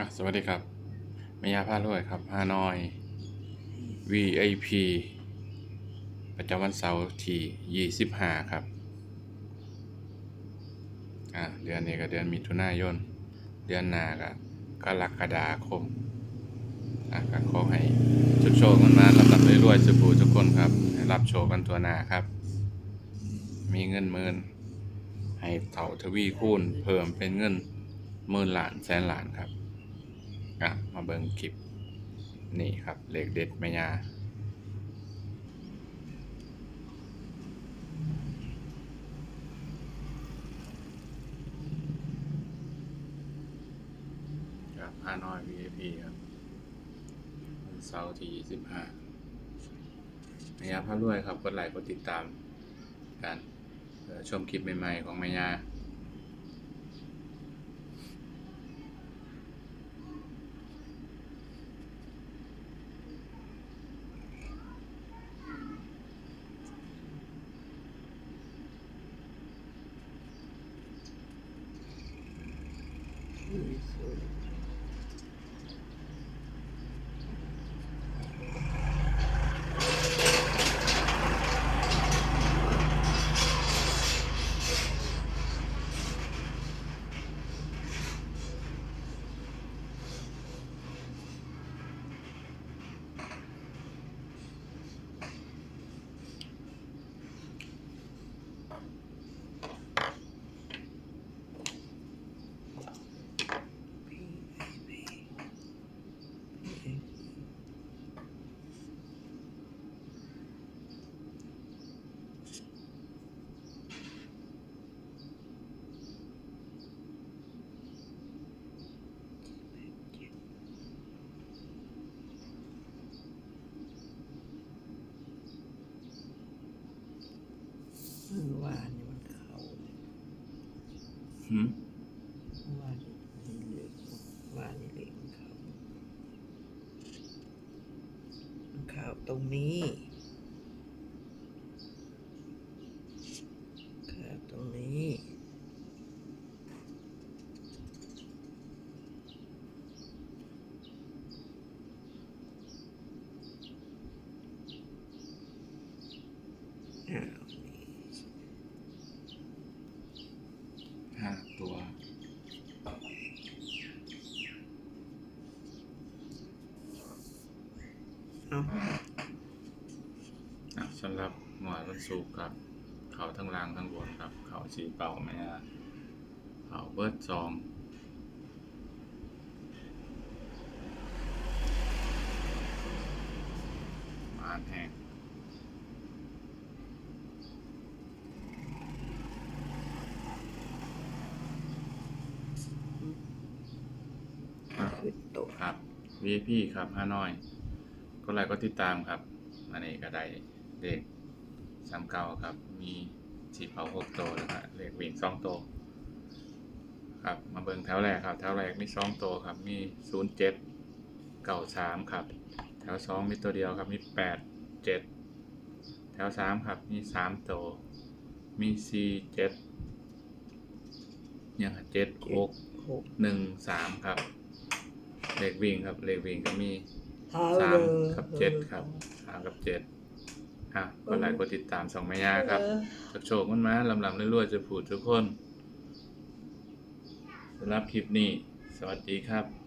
อะสวัสดีครับมายาพาด้วยครับฮานอย VIP ประจำวันเสาร์ที่25 ครับ อะเดือนนี้ก็เดือนมิถุนายน เดือนหน้าก็กรกฎาคม อะก็ขอให้ชุดโชคมันมาลำดับรวยๆสุขูทุกคนครับรับโชคกันตัวหน้าครับ มีเงินหมื่นให้เท่าทวีคูณเพิ่มเป็นเงินหมื่นล้านแสนล้านครับ อะมาเบิ่งคลิป นี่ครับเลขเด็ดแม่ยาครับฮานอย VIP ครับวันเสาร์ที่ 25แม่ยาพารวยครับกดไลค์กดติดตามกันชมคลิปใหม่ๆของแม่ยา เมื่อวานนี่มันเข้าเลยหืมเมื่อวานนี่เหล็กเมื่อวานนี่เหล็กมันเข้ามันเข้าตรงนี้เข้าตรงนี้อ้าวนี่ ห้าตัว เอาอะสำหรับหน่วยวันศุกร์ครับเขาทั้งล่างทั้งบนครับ เขาสีเป่าแม่ยาเขาเบิร์ดซองมานแห้งขึ้นโต๊ะครับ VIP ครับฮานอย ก็ไลค์ก็ติดตามครับอันนี้ก็ได้เลขสามเก้าครับ มีสีเผาหกตัวแล้วก็เลขวิ่งสองตัวครับมาเบิ่งแถวแรกครับ แถวแรกมีสองตัวครับ มีศูนย์เจ็ดเก้าสามครับ แถวสองมีตัวเดียวครับ มีแปดเจ็ดแถวสามครับ มีสามตัวมีสี่เจ็ดเนี่ยเจ็ดหกหนึ่งสามครับ เลขวิ่งครับ เลขวิ่งก็มี สามเลยกับเจ็ดครับสามกับเจ็ดอะกดไลค์กดติดตามสองแม่ยาครับโชคโชคมันมาลำลำเรื่อยๆจะผูดทุกคนสำหรับคลิปนี้ สวัสดีครับ